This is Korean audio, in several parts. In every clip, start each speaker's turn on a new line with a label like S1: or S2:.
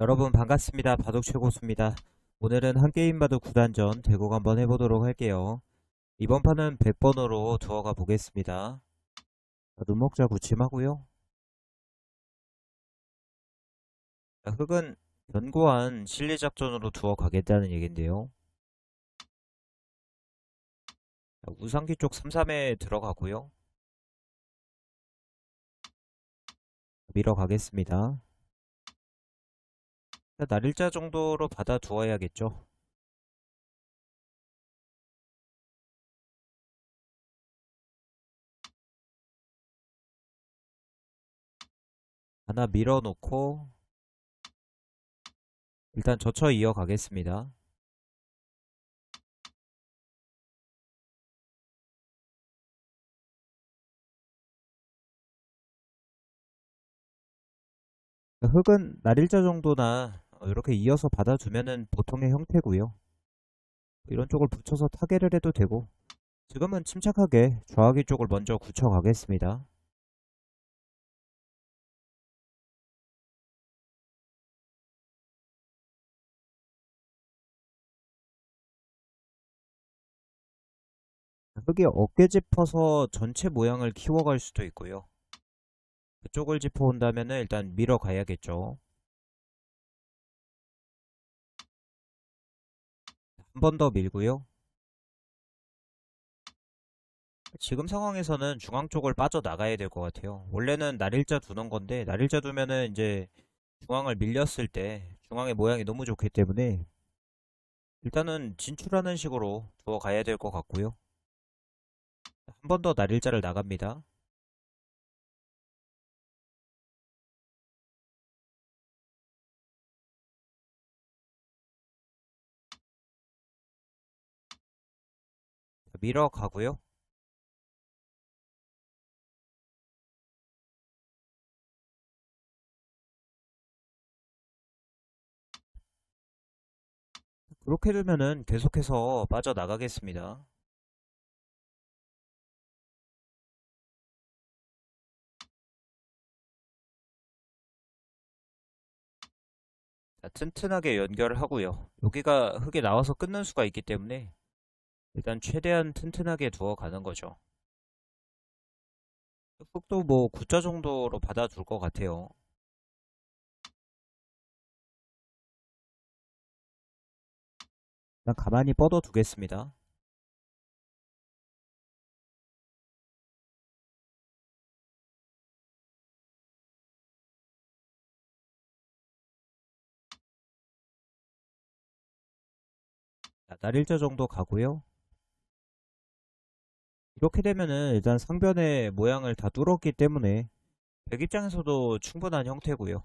S1: 여러분 반갑습니다. 바둑 최고수입니다. 오늘은 한 게임 바둑 9단전 대국 한번 해보도록 할게요. 이번 판은 100번으로 두어가 보겠습니다. 자, 눈목자 구침하고요. 자, 흑은 견고한 실리작전으로 두어 가겠다는 얘긴데요. 자, 우상기 쪽 3-3에 들어가고요. 밀어 가겠습니다. 날일자 정도로 받아 두어야겠죠. 하나 밀어놓고 일단 저쳐 이어가겠습니다. 흙은 날일자 정도나 어, 이렇게 이어서 받아주면은 보통의 형태고요. 이런 쪽을 붙여서 타개를 해도 되고 지금은 침착하게 좌하기 쪽을 먼저 굳혀 가겠습니다. 흙이 어깨 짚어서 전체 모양을 키워갈 수도 있고요. 그쪽을 짚어온다면은 일단 밀어 가야겠죠. 한 번 더 밀고요. 지금 상황에서는 중앙 쪽을 빠져나가야 될 것 같아요. 원래는 날일자 두는 건데 날일자 두면은 이제 중앙을 밀렸을 때 중앙의 모양이 너무 좋기 때문에 일단은 진출하는 식으로 두어 가야 될 것 같고요. 한 번 더 날일자를 나갑니다. 밀어 가고요. 그렇게 되면은 계속해서 빠져나가겠습니다. 자, 튼튼하게 연결을 하고요. 여기가 흙에 나와서 끊는 수가 있기 때문에 일단 최대한 튼튼하게 두어 가는 거죠. 흙도 뭐 9자 정도로 받아줄 것 같아요. 그냥 가만히 뻗어 두겠습니다. 자, 날일자 정도 가고요. 이렇게 되면은 일단 상변의 모양을 다 뚫었기 때문에 백 입장에서도 충분한 형태고요.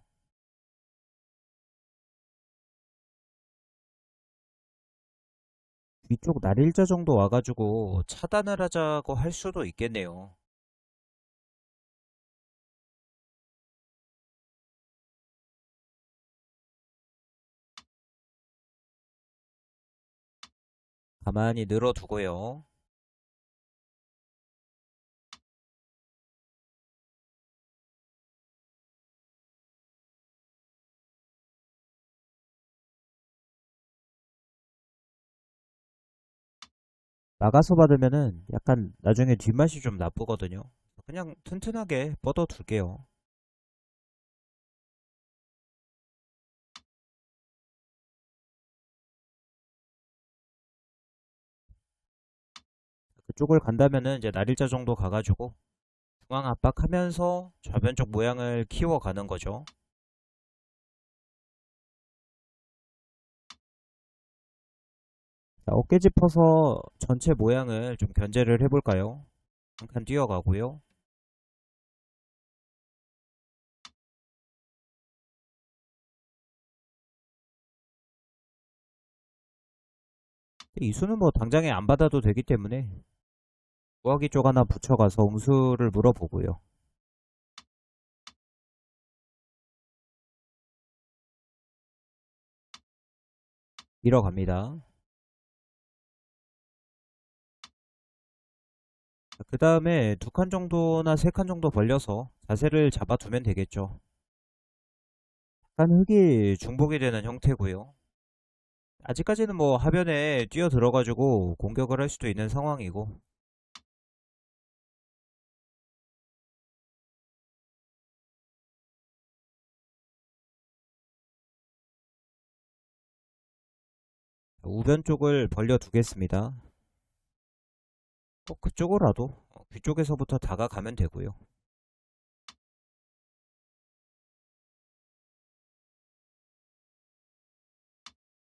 S1: 위쪽 날일자 정도 와가지고 차단을 하자고 할 수도 있겠네요. 가만히 늘어두고요. 나가서 받으면은 약간 나중에 뒷맛이 좀 나쁘거든요. 그냥 튼튼하게 뻗어 둘게요. 그쪽을 간다면은 이제 날일자 정도 가가지고 중앙 압박하면서 좌변 쪽 모양을 키워가는 거죠. 자, 어깨 짚어서 전체 모양을 좀 견제를 해볼까요? 한 칸 뛰어가고요. 이수는 뭐 당장에 안 받아도 되기 때문에 구하기 쪽 하나 붙여가서 음수를 물어보고요. 밀어갑니다. 그 다음에 두 칸 정도나 세 칸 정도 벌려서 자세를 잡아두면 되겠죠. 약간 흙이 중복이 되는 형태고요. 아직까지는 뭐 하변에 뛰어 들어가지고 공격을 할 수도 있는 상황이고 우변 쪽을 벌려 두겠습니다. 꼭 그쪽으로라도 어, 귀 쪽에서부터 다가가면 되고요.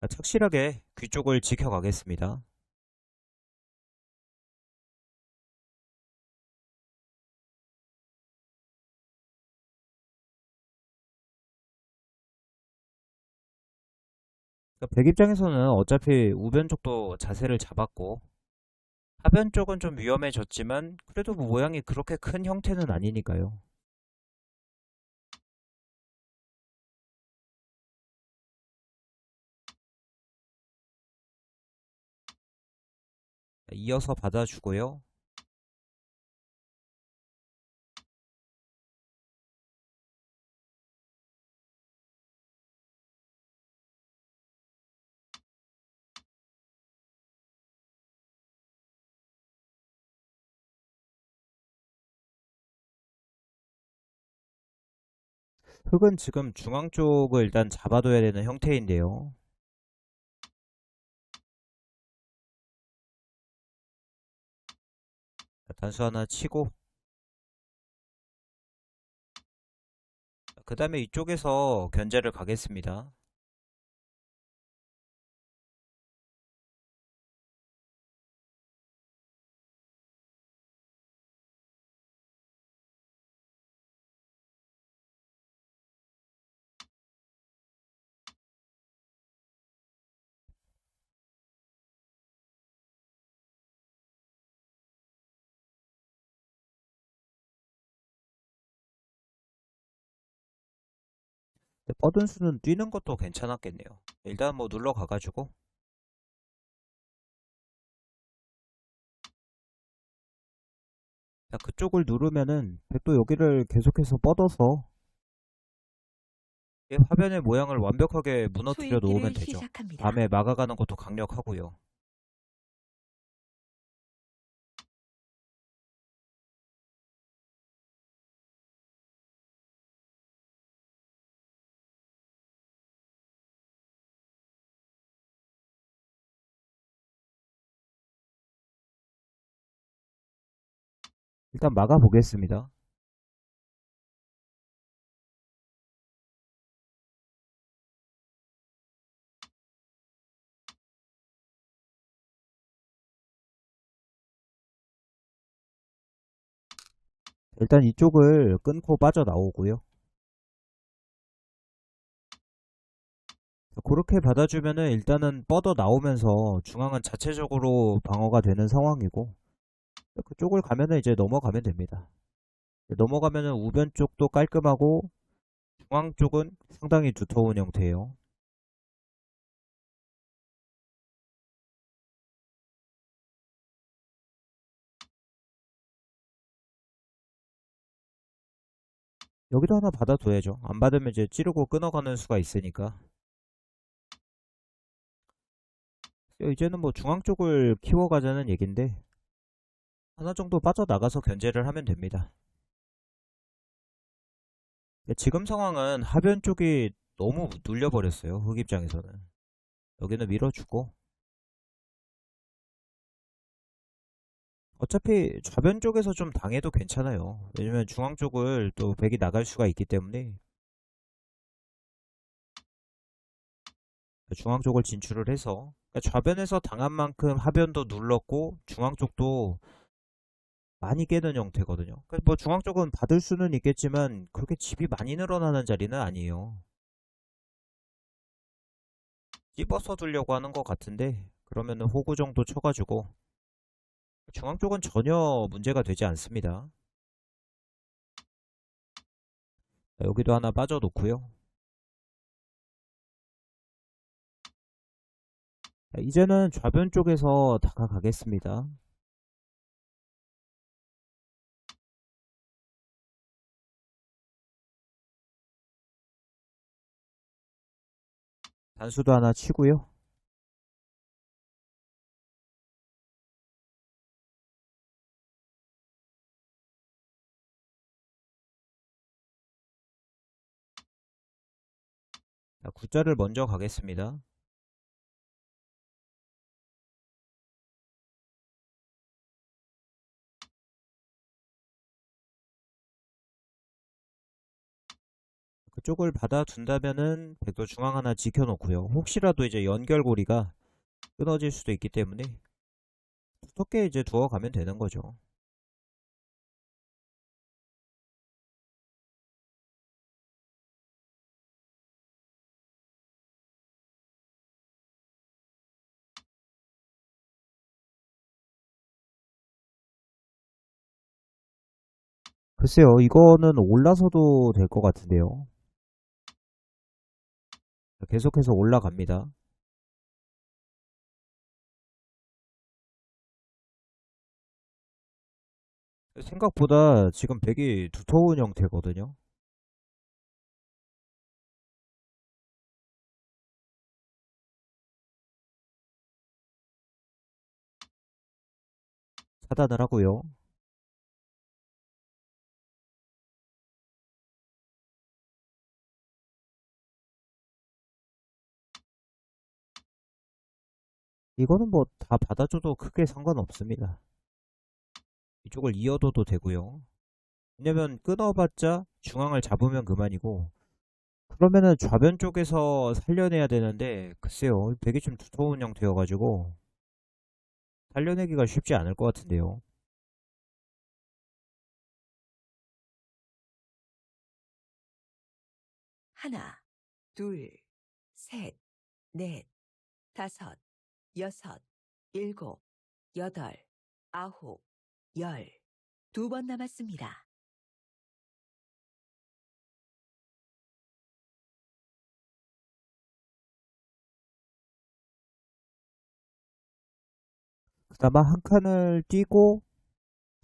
S1: 자, 착실하게 귀 쪽을 지켜가겠습니다. 그러니까 백 입장에서는 어차피 우변 쪽도 자세를 잡았고 하변 쪽은 좀 위험해졌지만 그래도 뭐 모양이 그렇게 큰 형태는 아니니까요. 이어서 받아주고요. 흙은 지금 중앙 쪽을 일단 잡아둬야 되는 형태인데요. 자, 단수 하나 치고 그 다음에 이쪽에서 견제를 가겠습니다. 뻗은 수는 뛰는 것도 괜찮았겠네요. 일단 뭐 눌러 가가지고 자, 그쪽을 누르면은 또 여기를 계속해서 뻗어서 이 화면의 모양을 완벽하게 무너뜨려 놓으면 되죠.
S2: 시작합니다.
S1: 밤에 막아가는 것도 강력하고요. 일단 막아 보겠습니다. 일단 이쪽을 끊고 빠져나오고요. 그렇게 받아주면은 일단은 뻗어 나오면서 중앙은 자체적으로 방어가 되는 상황이고 그쪽을 가면은 이제 넘어가면 됩니다. 넘어가면은 우변 쪽도 깔끔하고 중앙 쪽은 상당히 두터운 형태예요. 여기도 하나 받아둬야죠. 안 받으면 이제 찌르고 끊어가는 수가 있으니까. 이제는 뭐 중앙 쪽을 키워가자는 얘긴데 하나 정도 빠져나가서 견제를 하면 됩니다. 지금 상황은 하변 쪽이 너무 눌려버렸어요. 흑 입장에서는. 여기는 밀어주고 어차피 좌변 쪽에서 좀 당해도 괜찮아요. 왜냐면 중앙 쪽을 또 백이 나갈 수가 있기 때문에 중앙 쪽을 진출을 해서 그러니까 좌변에서 당한 만큼 하변도 눌렀고 중앙 쪽도 많이 깨는 형태거든요. 그래서 뭐 중앙 쪽은 받을 수는 있겠지만 그렇게 집이 많이 늘어나는 자리는 아니에요. 찝어서 두려고 하는 것 같은데 그러면은 호구 정도 쳐가지고 중앙 쪽은 전혀 문제가 되지 않습니다. 자, 여기도 하나 빠져놓고요. 자, 이제는 좌변 쪽에서 다가가겠습니다. 단수도 하나 치고요. 자, 구자를 먼저 가겠습니다. 그쪽을 받아둔다면은 백도 중앙 하나 지켜놓고요. 혹시라도 이제 연결고리가 끊어질 수도 있기 때문에 두텁게 이제 두어가면 되는 거죠. 글쎄요, 이거는 올라서도 될 것 같은데요. 계속해서 올라갑니다. 생각보다 지금 백이 두터운 형태거든요. 차단을 하고요. 이거는 뭐 다 받아줘도 크게 상관없습니다. 이쪽을 이어둬도 되고요. 왜냐면 끊어봤자 중앙을 잡으면 그만이고 그러면은 좌변 쪽에서 살려내야 되는데 글쎄요 되게 좀 두터운 형태여가지고 살려내기가 쉽지 않을 것 같은데요.
S2: 하나, 둘, 셋, 넷, 다섯, 여섯, 일곱, 여덟, 아홉, 열. 두 번 남았습니다.
S1: 그나마 한 칸을 띄고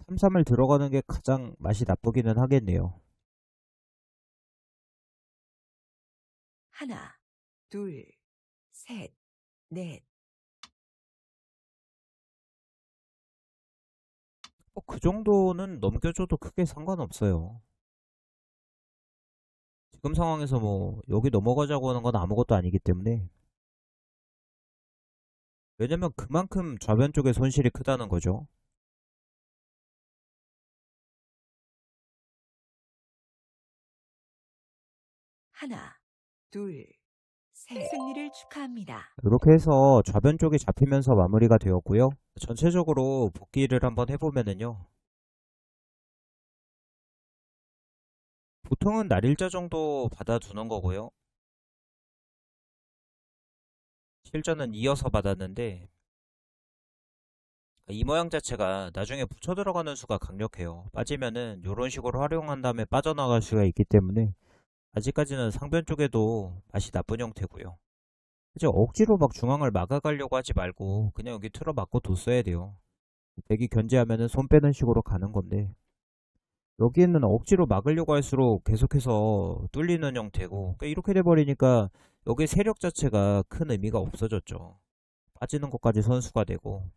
S1: 3-3을 들어가는 게 가장 맛이 나쁘기는 하겠네요.
S2: 하나, 둘, 셋, 넷,
S1: 뭐 그 정도는 넘겨줘도 크게 상관없어요. 지금 상황에서 뭐 여기 넘어가자고 하는 건 아무것도 아니기 때문에 왜냐면 그만큼 좌변 쪽에 손실이 크다는 거죠.
S2: 하나, 둘, 셋. 승리를 축하합니다.
S1: 이렇게 해서 좌변 쪽이 잡히면서 마무리가 되었고요. 전체적으로 복귀를 한번 해보면은요. 보통은 날일자 정도 받아두는 거고요. 실전은 이어서 받았는데 이 모양 자체가 나중에 붙여 들어가는 수가 강력해요. 빠지면은 이런 식으로 활용한 다음에 빠져나갈 수가 있기 때문에 아직까지는 상변 쪽에도 맛이 나쁜 형태고요. 이제 억지로 막 중앙을 막아가려고 하지 말고 그냥 여기 틀어 막고 뒀어야 돼요. 백이 견제하면은 손 빼는 식으로 가는 건데 여기에는 억지로 막으려고 할수록 계속해서 뚫리는 형태고 그러니까 이렇게 돼버리니까 여기 세력 자체가 큰 의미가 없어졌죠. 빠지는 것까지 선수가 되고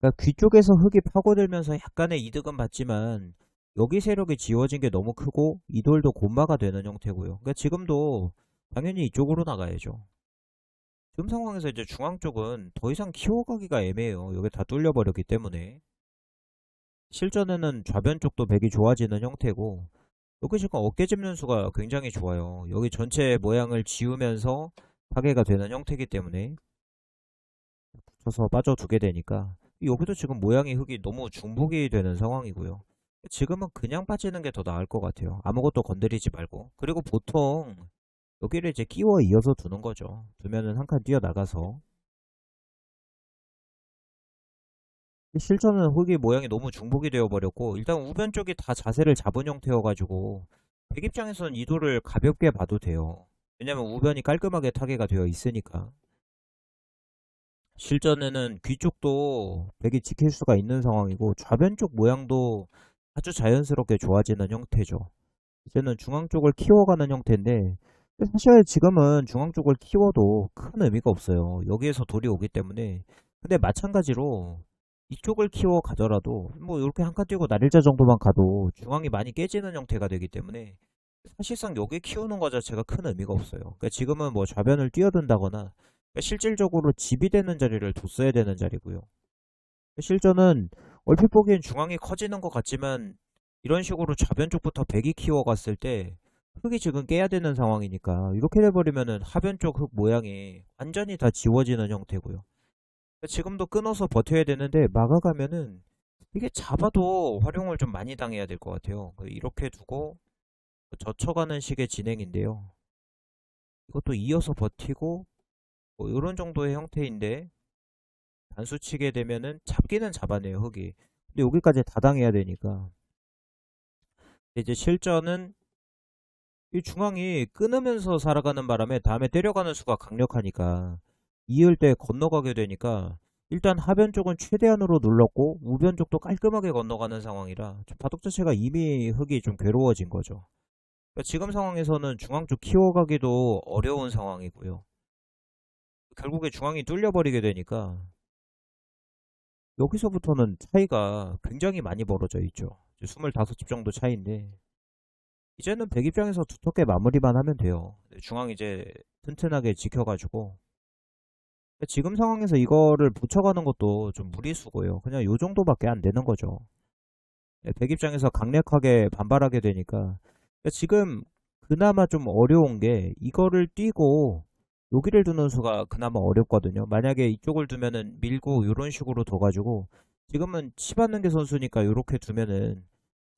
S1: 그러니까 귀 쪽에서 흙이 파고들면서 약간의 이득은 받지만 여기 세력이 지워진 게 너무 크고 이 돌도 곤마가 되는 형태고요. 그러니까 지금도 당연히 이쪽으로 나가야죠. 지금 상황에서 이제 중앙 쪽은 더 이상 키워가기가 애매해요. 여기 다 뚫려버렸기 때문에. 실전에는 좌변 쪽도 백이 좋아지는 형태고 여기 지금 어깨 짚는 수가 굉장히 좋아요. 여기 전체 모양을 지우면서 파괴가 되는 형태이기 때문에 붙여서 빠져두게 되니까 여기도 지금 모양이 흙이 너무 중복이 되는 상황이고요. 지금은 그냥 빠지는 게 더 나을 것 같아요. 아무것도 건드리지 말고. 그리고 보통 여기를 이제 끼워 이어서 두는 거죠. 두면은 한 칸 뛰어나가서. 실전은 흙이 모양이 너무 중복이 되어버렸고 일단 우변 쪽이 다 자세를 잡은 형태여가지고 백 입장에서는 이도를 가볍게 봐도 돼요. 왜냐면 우변이 깔끔하게 타개가 되어 있으니까. 실전에는 귀 쪽도 백이 지킬 수가 있는 상황이고 좌변 쪽 모양도 아주 자연스럽게 좋아지는 형태죠. 이제는 중앙 쪽을 키워가는 형태인데 사실 지금은 중앙 쪽을 키워도 큰 의미가 없어요. 여기에서 돌이 오기 때문에. 근데 마찬가지로 이쪽을 키워 가더라도 뭐 이렇게 한칸 띄고 날일자 정도만 가도 중앙이 많이 깨지는 형태가 되기 때문에 사실상 여기 키우는 것 자체가 큰 의미가 없어요. 그러니까 지금은 뭐 좌변을 뛰어든다거나 그러니까 실질적으로 집이 되는 자리를 뒀어야 되는 자리고요. 실전은 얼핏 보기엔 중앙이 커지는 것 같지만 이런 식으로 좌변 쪽부터 백이 키워갔을 때 흙이 지금 깨야 되는 상황이니까 이렇게 돼버리면은 하변 쪽 흙 모양이 완전히 다 지워지는 형태고요. 지금도 끊어서 버텨야 되는데 막아가면은 이게 잡아도 활용을 좀 많이 당해야 될 것 같아요. 그 이렇게 두고 젖혀가는 식의 진행인데요. 이것도 이어서 버티고 뭐 이런 정도의 형태인데 단수 치게 되면은 잡기는 잡아내요 흙이. 근데 여기까지 다 당해야 되니까 이제 실전은 이 중앙이 끊으면서 살아가는 바람에 다음에 때려가는 수가 강력하니까 이을 때 건너가게 되니까 일단 하변 쪽은 최대한으로 눌렀고 우변 쪽도 깔끔하게 건너가는 상황이라 좀 바둑 자체가 이미 흙이 좀 괴로워진 거죠. 그러니까 지금 상황에서는 중앙 쪽 키워가기도 어려운 상황이고요. 결국에 중앙이 뚫려버리게 되니까 여기서부터는 차이가 굉장히 많이 벌어져 있죠. 25집 정도 차이인데 이제는 백 입장에서 두텁게 마무리만 하면 돼요. 중앙 이제 튼튼하게 지켜가지고 지금 상황에서 이거를 붙여가는 것도 좀 무리수고요. 그냥 요 정도밖에 안 되는 거죠. 백 입장에서 강력하게 반발하게 되니까 지금 그나마 좀 어려운 게 이거를 뛰고 여기를 두는 수가 그나마 어렵거든요. 만약에 이쪽을 두면은 밀고 이런 식으로 둬가지고 지금은 치받는 게 선수니까 이렇게 두면은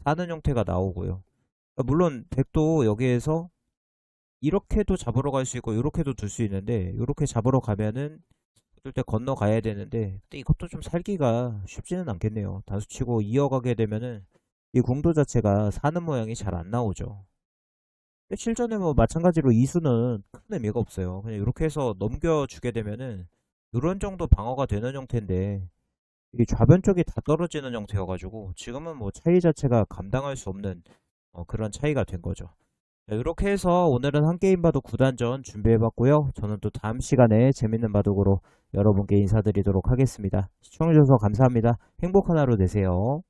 S1: 사는 형태가 나오고요. 그러니까 물론 백도 여기에서 이렇게도 잡으러 갈 수 있고 이렇게도 둘 수 있는데 이렇게 잡으러 가면은 그럴 때 건너가야 되는데 이것도 좀 살기가 쉽지는 않겠네요. 단수치고 이어가게 되면은 이 궁도 자체가 사는 모양이 잘 안 나오죠. 실전에 뭐 마찬가지로 이수는 큰 의미가 없어요. 그냥 이렇게 해서 넘겨주게 되면은 이런 정도 방어가 되는 형태인데 이게 좌변 쪽이 다 떨어지는 형태여가지고 지금은 뭐 차이 자체가 감당할 수 없는 어, 그런 차이가 된 거죠. 자, 이렇게 해서 오늘은 한 게임 바둑 9단전 준비해봤고요. 저는 또 다음 시간에 재밌는 바둑으로 여러분께 인사드리도록 하겠습니다. 시청해주셔서 감사합니다. 행복한 하루 되세요.